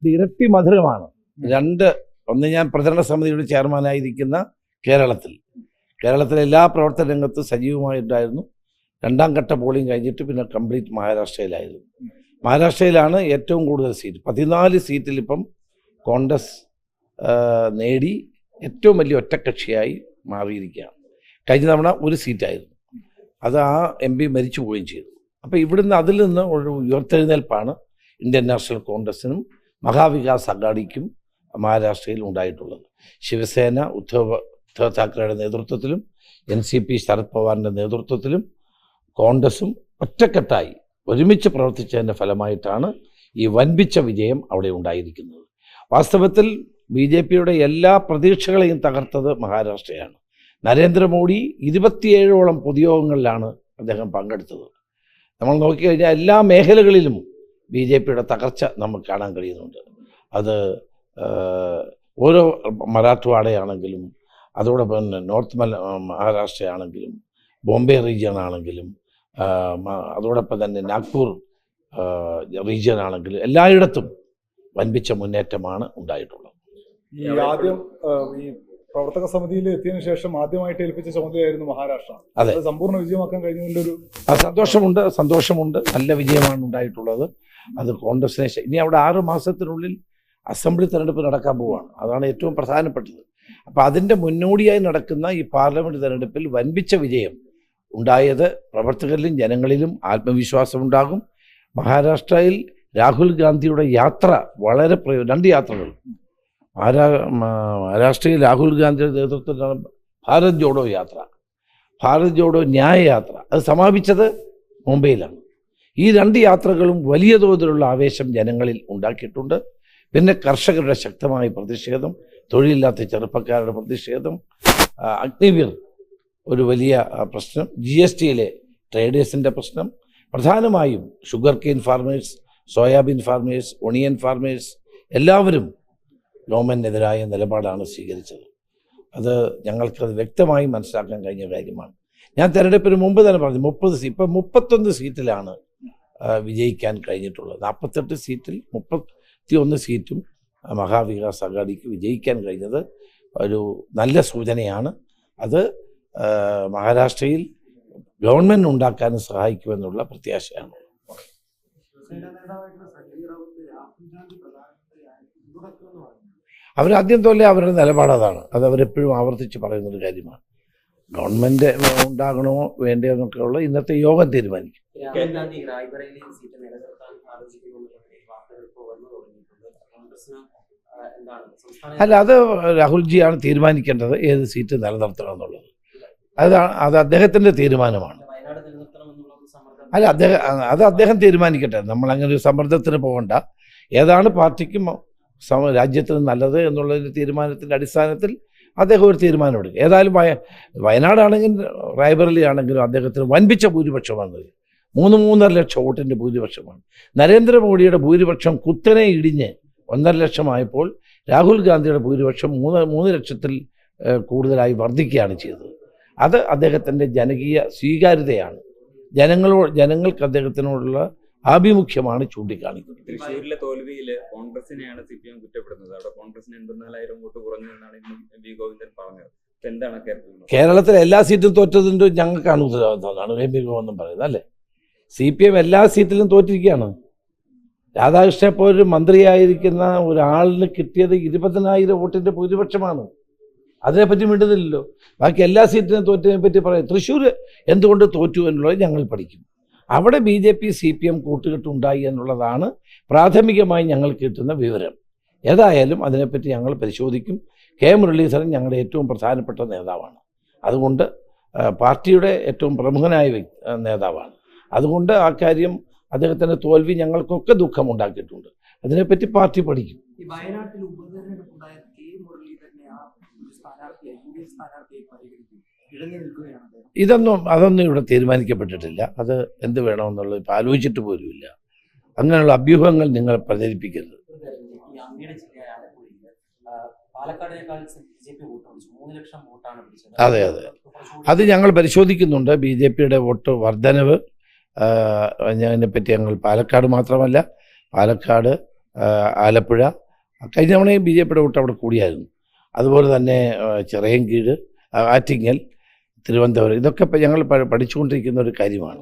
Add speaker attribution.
Speaker 1: ഇത് ഇരട്ടി മധുരമാണ്. രണ്ട് ഒന്ന് ഞാൻ പ്രചരണ സമിതിയുടെ ചെയർമാനായിരിക്കുന്ന കേരളത്തിൽ. കേരളത്തിലെ എല്ലാ പ്രവർത്തന രംഗത്തും സജീവമായിട്ടുണ്ടായിരുന്നു രണ്ടാം ഘട്ട പോളിംഗ് കഴിഞ്ഞിട്ട് പിന്നെ കംപ്ലീറ്റ് മഹാരാഷ്ട്രയിലായിരുന്നു. മഹാരാഷ്ട്രയിലാണ് ഏറ്റവും കൂടുതൽ സീറ്റ് പതിനാല് സീറ്റിൽ ഇപ്പം കോൺഗ്രസ് നേടി ഏറ്റവും വലിയ ഒറ്റക്കക്ഷിയായി മാറിയിരിക്കുകയാണ്. കഴിഞ്ഞ തവണ ഒരു സീറ്റായിരുന്നു അത് ആ എം പി മരിച്ചു പോവുകയും ചെയ്തു. അപ്പോൾ ഇവിടുന്ന് അതിൽ നിന്ന് ഒരു ഉയർത്തെഴുന്നേൽപ്പാണ് ഇന്ത്യൻ നാഷണൽ കോൺഗ്രസിനും മഹാവികാസ് അഗാഡിക്കും മഹാരാഷ്ട്രയിൽ ഉണ്ടായിട്ടുള്ളത്. ശിവസേന ഉദ്ധവ് ഉദ്ധവ് താക്കറെയുടെ നേതൃത്വത്തിലും എൻ സി പി ശരത് പവാറിന്റെ നേതൃത്വത്തിലും കോൺഗ്രസും ഒറ്റക്കെട്ടായി ഒരുമിച്ച് പ്രവർത്തിച്ചതിന്റെ ഫലമായിട്ടാണ് ഈ വൻപിച്ച വിജയം അവിടെ ഉണ്ടായിരിക്കുന്നത്. വാസ്തവത്തിൽ ബി ജെ പിയുടെ എല്ലാ പ്രതീക്ഷകളെയും തകർത്തത് മഹാരാഷ്ട്രയാണ്. നരേന്ദ്രമോദി ഇരുപത്തിയേഴോളം പൊതുയോഗങ്ങളിലാണ് അദ്ദേഹം പങ്കെടുത്തത്. നമ്മൾ നോക്കിക്കഴിഞ്ഞാൽ എല്ലാ മേഖലകളിലും ബി ജെ പിയുടെ തകർച്ച നമുക്ക് കാണാൻ കഴിയുന്നുണ്ട്. അത് ഓരോ മറാഠ്വാഡയാണെങ്കിലും അതോടൊപ്പം തന്നെ നോർത്ത് മല മഹാരാഷ്ട്രയാണെങ്കിലും ബോംബെ റീജിയൻ ആണെങ്കിലും അതോടൊപ്പം തന്നെ നാഗ്പൂർ റീജിയൻ ആണെങ്കിലും എല്ലായിടത്തും വൻപിച്ച മുന്നേറ്റമാണ് ഉണ്ടായിട്ടുള്ളത്.
Speaker 2: ഈ ആദ്യം ഈ പ്രവർത്തക സമിതിയിൽ എത്തിയതിനു ശേഷം ആദ്യമായിട്ട് ഏൽപ്പിച്ച ചുമതലയായിരുന്നു മഹാരാഷ്ട്ര.
Speaker 1: അത്.
Speaker 2: സമ്പൂർണ വിജയമാക്കാൻ കഴിഞ്ഞതിന്റെ ഒരു
Speaker 1: സന്തോഷമുണ്ട് സന്തോഷമുണ്ട് നല്ല വിജയമാണ് ഉണ്ടായിട്ടുള്ളത്. അത് കോൺഗ്രസിനെ ഇനി അവിടെ ആറ് മാസത്തിനുള്ളിൽ അസംബ്ലി തെരഞ്ഞെടുപ്പ് നടക്കാൻ പോവുകയാണ് അതാണ് ഏറ്റവും പ്രധാനപ്പെട്ടത്. അപ്പോൾ അതിന്റെ മുന്നോടിയായി നടക്കുന്ന ഈ പാർലമെന്റ് തെരഞ്ഞെടുപ്പിൽ വൻപിച്ച വിജയം ഉണ്ടായത് പ്രവർത്തകരിലും ജനങ്ങളിലും ആത്മവിശ്വാസം ഉണ്ടാകും. മഹാരാഷ്ട്രയിൽ രാഹുൽ ഗാന്ധിയുടെ യാത്ര വളരെ പ്രയോ രണ്ട് യാത്രകൾ. മഹാരാ മഹാരാഷ്ട്രയിൽ രാഹുൽ ഗാന്ധിയുടെ നേതൃത്വത്തിലാണ് ഭാരത് ജോഡോ യാത്ര. ഭാരത് ജോഡോ ന്യായ യാത്ര. അത് സമാപിച്ചത് മുംബൈയിലാണ്. ഈ രണ്ട് യാത്രകളും വലിയ തോതിലുള്ള ആവേശം ജനങ്ങളിൽ ഉണ്ടാക്കിയിട്ടുണ്ട്. പിന്നെ കർഷകരുടെ ശക്തമായ പ്രതിഷേധം തൊഴിലില്ലാത്ത ചെറുപ്പക്കാരുടെ പ്രതിഷേധം അഗ്നിവീർ ഒരു വലിയ പ്രശ്നം ജി എസ് ടിയിലെ ട്രേഡേഴ്സിന്റെ പ്രശ്നം പ്രധാനമായും sugar cane farmers soybean farmers onion farmers എല്ലാവരും ഗവൺമെന്റിനെതിരായ നിലപാടാണ് സ്വീകരിച്ചത്. അത് ഞങ്ങൾക്കത് വ്യക്തമായി മനസ്സിലാക്കാൻ കഴിഞ്ഞ കാര്യമാണ്. ഞാൻ തെരഞ്ഞെടുപ്പിന് മുമ്പ് തന്നെ പറഞ്ഞു മുപ്പത് സീറ്റ് ഇപ്പം മുപ്പത്തൊന്ന് സീറ്റിലാണ് വിജയിക്കാൻ കഴിഞ്ഞിട്ടുള്ളത്. നാൽപ്പത്തെട്ട് സീറ്റിൽ മുപ്പത്തി ഒന്ന് സീറ്റും മഹാവികാസ് അഗാഡിക്ക് വിജയിക്കാൻ കഴിഞ്ഞത് ഒരു നല്ല സൂചനയാണ്. അത് മഹാരാഷ്ട്രയിൽ ഗവൺമെന്റ് ഉണ്ടാക്കാനും സഹായിക്കുമെന്നുള്ള പ്രത്യാശയാണ്. അവരാദ്യം തൊല്ലേ അവരുടെ നിലപാട് അതാണ്. അത് അവരെപ്പോഴും ആവർത്തിച്ച് പറയുന്നൊരു കാര്യമാണ്. ഗവൺമെന്റ് ഉണ്ടാകണോ വേണ്ടയോ എന്നൊക്കെയുള്ള ഇന്നത്തെ യോഗം തീരുമാനിക്കും. അല്ല അത് രാഹുൽജിയാണ് തീരുമാനിക്കേണ്ടത് ഏത് സീറ്റ് നിലനിർത്തണം എന്നുള്ളത്. അതാണ് അത് അദ്ദേഹത്തിന്റെ തീരുമാനമാണ്. അല്ല അദ്ദേഹം അത് അദ്ദേഹം തീരുമാനിക്കട്ടെ. നമ്മൾ അങ്ങനെ ഒരു സമ്മർദ്ദത്തിന് പോകണ്ട. ഏതാണ് പാർട്ടിക്കും രാജ്യത്തിന് നല്ലത് എന്നുള്ളതിന്റെ തീരുമാനത്തിന്റെ അടിസ്ഥാനത്തിൽ അദ്ദേഹം ഒരു തീരുമാനമെടുക്കും ഏതായാലും വയ വയനാടാണെങ്കിലും റായ്ബറലി ആണെങ്കിലും അദ്ദേഹത്തിന് വൻപിച്ച ഭൂരിപക്ഷമാണ്. മൂന്ന് മൂന്നര ലക്ഷം വോട്ടിന്റെ ഭൂരിപക്ഷമാണ്. നരേന്ദ്രമോദിയുടെ ഭൂരിപക്ഷം കുത്തനെ ഇടിഞ്ഞ് ഒന്നര ലക്ഷമായപ്പോൾ രാഹുൽ ഗാന്ധിയുടെ ഭൂരിപക്ഷം മൂന്ന് മൂന്ന് ലക്ഷത്തിൽ കൂടുതലായി വർദ്ധിക്കുകയാണ് ചെയ്തത്. അത് അദ്ദേഹത്തിന്റെ ജനകീയ സ്വീകാര്യതയാണ്. ജനങ്ങളോ ജനങ്ങൾക്ക് അദ്ദേഹത്തിനോടുള്ള ആഭിമുഖ്യമാണ് ചൂണ്ടിക്കാണിക്കുന്നത്.
Speaker 3: തൃശ്ശൂരിലെ തോൽവിയിൽ കോൺഗ്രസിനെയാണ് സി പി എം കുറ്റപ്പെടുന്നത് അവിടെ കോൺഗ്രസിന് എൺപത്തിനാലായിരം വോട്ട് കുറഞ്ഞു എന്നാണ് എം വി ഗോവിന്ദൻ പറഞ്ഞത്.
Speaker 1: കേരളത്തിലെ എല്ലാ സീറ്റും തോറ്റതിന്റെ ഞങ്ങൾക്കാണ് ഉത്തരവാദിത്തമാണ് എം വി ഗോവിന്ദൻ പറയുന്നത് അല്ലേ? സി പി എം എല്ലാ സീറ്റിലും തോറ്റിരിക്കുകയാണ്. രാധാകൃഷ്ണനെ പോലൊരു മന്ത്രിയായിരിക്കുന്ന ഒരാളിന് കിട്ടിയത് ഇരുപതിനായിരം വോട്ടിന്റെ ഭൂരിപക്ഷമാണ്. അതിനെപ്പറ്റി മിണ്ടുന്നില്ലല്ലോ. ബാക്കി എല്ലാ സീറ്റിനും തോറ്റതിനെ പറ്റി പറയാം. തൃശ്ശൂർ എന്തുകൊണ്ട് തോറ്റു എന്നുള്ളത് ഞങ്ങൾ പഠിക്കും. അവിടെ B J P C P M കൂട്ടുകെട്ടുണ്ടായി എന്നുള്ളതാണ് പ്രാഥമികമായി ഞങ്ങൾ കിട്ടുന്ന വിവരം. ഏതായാലും അതിനെപ്പറ്റി ഞങ്ങൾ പരിശോധിക്കും. കെ മുരളീധരൻ ഞങ്ങളുടെ ഏറ്റവും പ്രധാനപ്പെട്ട നേതാവാണ്. അതുകൊണ്ട് പാർട്ടിയുടെ ഏറ്റവും പ്രമുഖനായ നേതാവാണ്. അതുകൊണ്ട് ആ കാര്യം അദ്ദേഹത്തിന്റെ തോൽവി ഞങ്ങൾക്കൊക്കെ ദുഃഖമുണ്ടാക്കിയിട്ടുണ്ട്. അതിനെപ്പറ്റി പാർട്ടി പഠിക്കും.
Speaker 4: ഈ വയനാട്ടിൽ ഉപതെരഞ്ഞെടുപ്പുണ്ടായ കെ മുരളീധരനെ ആ ഒരു സ്ഥാനാർത്ഥിയായി യു ഡി എഫ് സ്ഥാനാർത്ഥിയായി പരിഗണിക്കും. ഇടഞ്ഞു നിൽക്കുകയാണ് അദ്ദേഹം.
Speaker 1: ഇതൊന്നും അതൊന്നും ഇവിടെ തീരുമാനിക്കപ്പെട്ടിട്ടില്ല. അത് എന്ത് വേണമെന്നുള്ളത് ഇപ്പം ആലോചിച്ചിട്ട് പോലുമില്ല. അങ്ങനെയുള്ള അഭ്യൂഹങ്ങൾ നിങ്ങൾ പ്രചരിപ്പിക്കരുത്. അതെ, അതെ. അത് ഞങ്ങൾ പരിശോധിക്കുന്നുണ്ട്. ബി ജെ പിയുടെ വോട്ട് വർധനവ് അതിനെപ്പറ്റി ഞങ്ങൾ പാലക്കാട് മാത്രമല്ല പാലക്കാട് ആലപ്പുഴ കഴിഞ്ഞ തവണയും ബി ജെ പിയുടെ വോട്ട് അവിടെ കൂടിയായിരുന്നു. അതുപോലെ തന്നെ ചിറയൻകീഴ് ആറ്റിങ്ങൽ തിരുവനന്തപുരം ഇതൊക്കെ ഞങ്ങൾ പഠിച്ചുകൊണ്ടിരിക്കുന്ന ഒരു കാര്യമാണ്.